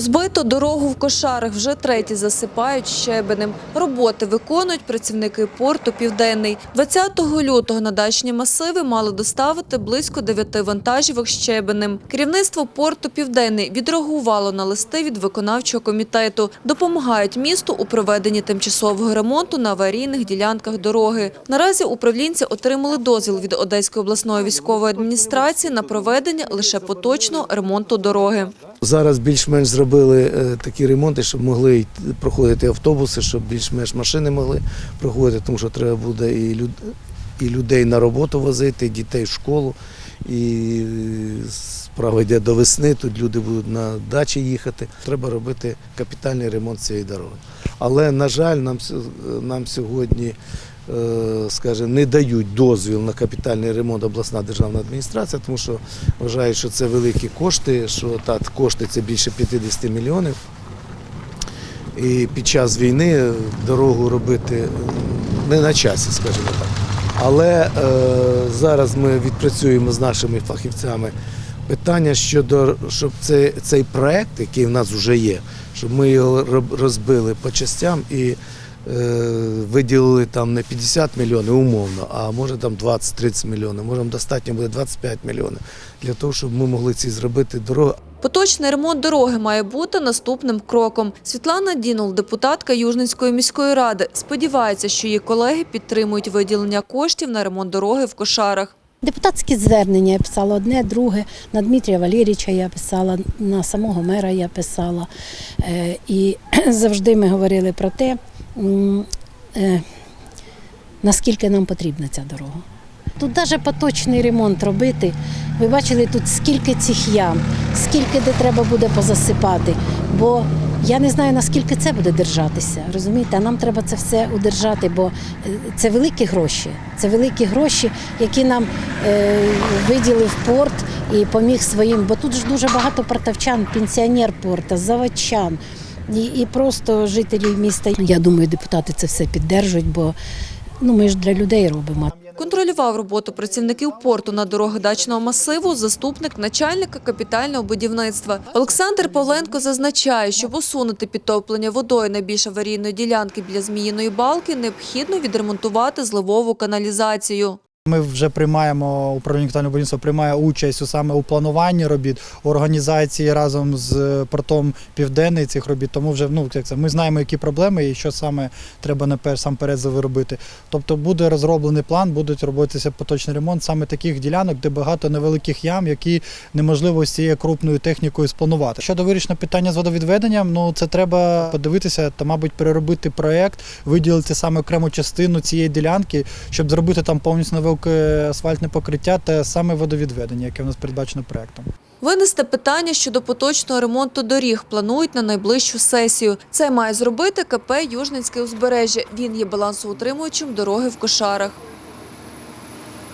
Розбиту дорогу в кошарах вже третє засипають щебенем. Роботи виконують працівники порту Південний. 20 лютого на дачні масиви мали доставити близько 9 вантажівок щебенем. Керівництво порту Південний відреагувало на листи від виконавчого комітету. Допомагають місту у проведенні тимчасового ремонту на аварійних ділянках дороги. Наразі управлінці отримали дозвіл від Одеської обласної військової адміністрації на проведення лише поточного ремонту дороги. Зараз більш-менш зробили е, такі ремонти, щоб могли проходити автобуси, щоб більш-менш машини могли проходити, тому що треба буде і, люд, і людей на роботу возити, і дітей в школу. І е, справа йде до весни, тут люди будуть на дачі їхати. Треба робити капітальний ремонт цієї дороги. Але, на жаль, нам, нам сьогодні скажімо, не дають дозвіл на капітальний ремонт обласна державна адміністрація, тому що вважають, що це великі кошти, що так, кошти це більше 50 мільйонів. І під час війни дорогу робити е, не на часі, скажімо так. Але е, зараз ми відпрацюємо з нашими фахівцями питання щодо, щоб цей, цей проект, який в нас вже є, щоб ми його розбили по частям і е, виділили там не 50 мільйонів умовно, а може там 20-30 мільйонів, може достатньо буде 25 мільйонів для того, щоб ми могли ці зробити дороги. Поточний ремонт дороги має бути наступним кроком. Світлана Дінул, депутатка Южницької міської ради, сподівається, що її колеги підтримують виділення коштів на ремонт дороги в кошарах. Депутатські звернення я писала одне, друге. На Дмитрія Валерійовича я писала, на самого мера я писала. Е, І завжди ми говорили про те, е, наскільки нам потрібна ця дорога. Тут навіть поточний ремонт робити. Ви бачили тут скільки цих ям, скільки де треба буде позасипати. Бо я не знаю, наскільки це буде держатися. Розумієте, а нам треба це все удержати, бо е, це великі гроші. Це великі гроші, які нам е, виділив порт і поміг своїм. Бо тут ж дуже багато портовчан, пенсіонер порта, заводчан і, і просто жителів міста. Я думаю, депутати це все піддержують, бо ну, ми ж для людей робимо. Контролював роботу працівників порту на дорогах дачного масиву заступник начальника капітального будівництва. Олександр Павленко зазначає, щоб усунути підтоплення водою найбільш аварійної ділянки біля Зміїної балки, необхідно відремонтувати зливову каналізацію. Ми вже приймаємо управління капітального будівництва приймає участь у саме у плануванні робіт, у організації разом з портом Південний цих робіт. Тому вже ну як це ми знаємо, які проблеми і що саме треба насамперед заробити. Тобто буде розроблений план, будуть робитися поточний ремонт саме таких ділянок, де багато невеликих ям, які неможливо з цією крупною технікою спланувати. Щодо вирішення питання з водовідведенням, ну це треба подивитися та, мабуть, переробити проект, виділити саме окрему частину цієї ділянки, щоб зробити там повністю нове асфальтне покриття та саме водовідведення, яке в нас передбачено проектом. Винести питання щодо поточного ремонту доріг планують на найближчу сесію. Це має зробити КП Южницьке узбережжя. Він є балансоутримуючим дороги в кошарах.